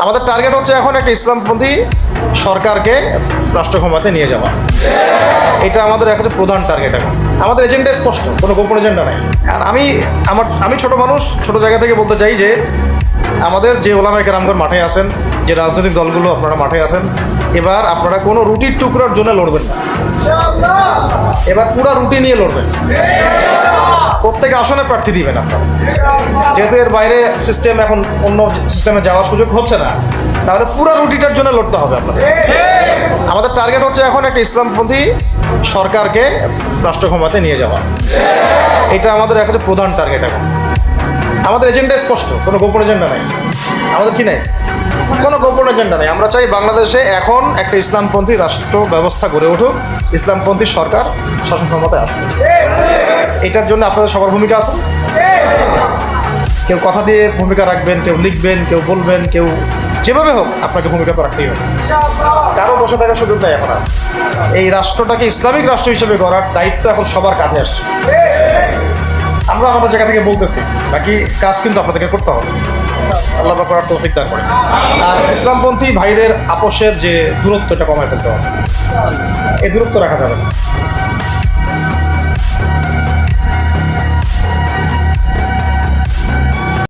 আমাদের টার্গেট হচ্ছে এখন একটা ইসলামপন্থী সরকারকে রাষ্ট্র ক্ষমতায় নিয়ে যাওয়া। এটা আমাদের এখন প্রধান টার্গেট এখন। আমাদের এজেন্ডা স্পষ্ট, কোনো গোপন এজেন্ডা নাই। আর আমি, আমার, আমি ছোট মানুষ, ছোট জায়গা থেকে বলতে চাই যে আমাদের যে ওলামাই কেরামগর মাঠে আছেন, যে রাজনৈতিক দলগুলো আপনারা মাঠে আছেন, এবার আপনারা কোনো রুটির টুকরোর জন্য লড়বেন না। এবার পুরো রুটি নিয়ে লড়বেন। প্রত্যেক আসনে প্রার্থী দিবেন আপনারা। যেহেতু এর বাইরে সিস্টেম এখন অন্য সিস্টেমে যাওয়ার সুযোগ হচ্ছে না, তাহলে পুরো রুটিটার জন্য লড়তে হবে আপনাদের। আমাদের টার্গেট হচ্ছে এখন একটা ইসলামপন্থী সরকারকে রাষ্ট্র ক্ষমতায় নিয়ে যাওয়া। এটা আমাদের এখন প্রধান টার্গেট এখন। আমাদের এজেন্ডা স্পষ্ট, কোনো গোপন এজেন্ডা নাই। আমাদের কি নাই? কোনো গোপন এজেন্ডা নেই। আমরা চাই বাংলাদেশে এখন একটা ইসলামপন্থী রাষ্ট্র ব্যবস্থা গড়ে উঠুক, ইসলামপন্থী সরকার শাসন ক্ষমতায় আসুক। এটার জন্য আপনাদের সবার ভূমিকা আছে। কেউ কথা দিয়ে ভূমিকা রাখবেন, কেউ লিখবেন, কেউ বলবেন, কেউ যেভাবে হোক আপনাকে ভূমিকা রাখতেই হবে। কারও বসে থাকার সুযোগ নেই এখন এই রাষ্ট্রটাকে ইসলামিক রাষ্ট্র হিসেবে গড়ার দায়িত্ব এখন সবার কাঁধে আসছে। আমরা আমাদের জায়গা থেকে বলতেছি, বাকি কাজ কিন্তু আপনাদেরকে করতে হবে। আল্লাহ করার তৌফিক দান করে আর ইসলামপন্থী ভাইদের আপোষের যে দূরত্ব এটা কমায় ফেলতে হবে। এই দূরত্ব রাখা যাবে না।